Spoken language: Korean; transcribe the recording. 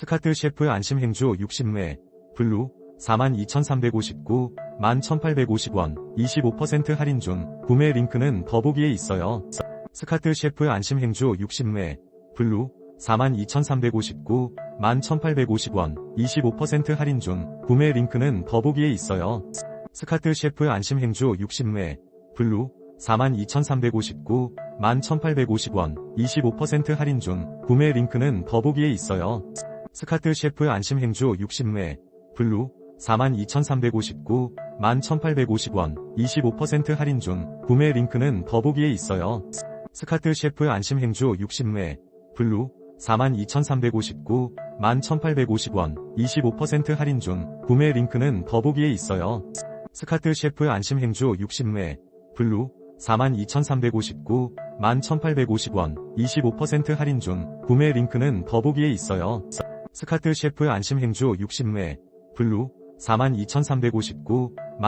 스카트 셰프 안심 행주 60매, 블루 42,359, 11,850원, 25% 할인 중, 구매 링크는 더보기에 있어요. 스카트 셰프 안심 행주 60매, 블루 42,359, 11,850원, 25% 할인 중, 구매 링크는 더보기에 있어요. 스카트 셰프 안심 행주 60매, 블루 42,359, 11,850원, 25% 할인 중, 구매 링크는 더보기에 있어요. 스카트 셰프 안심 행주 60매, 블루 42,359, 11,850원, 25% 할인 중, 구매 링크는 더보기에 있어요. 스카트 셰프 안심 행주 60매, 블루 42,359, 11,850원, 25% 할인 중, 구매 링크는 더보기에 있어요. 스카트 셰프 안심 행주 60매, 블루 42,359, 11,850원, 25% 할인 중, 구매 링크는 더보기에 있어요. 스카트 셰프 안심 행주 60매, 블루 42,359,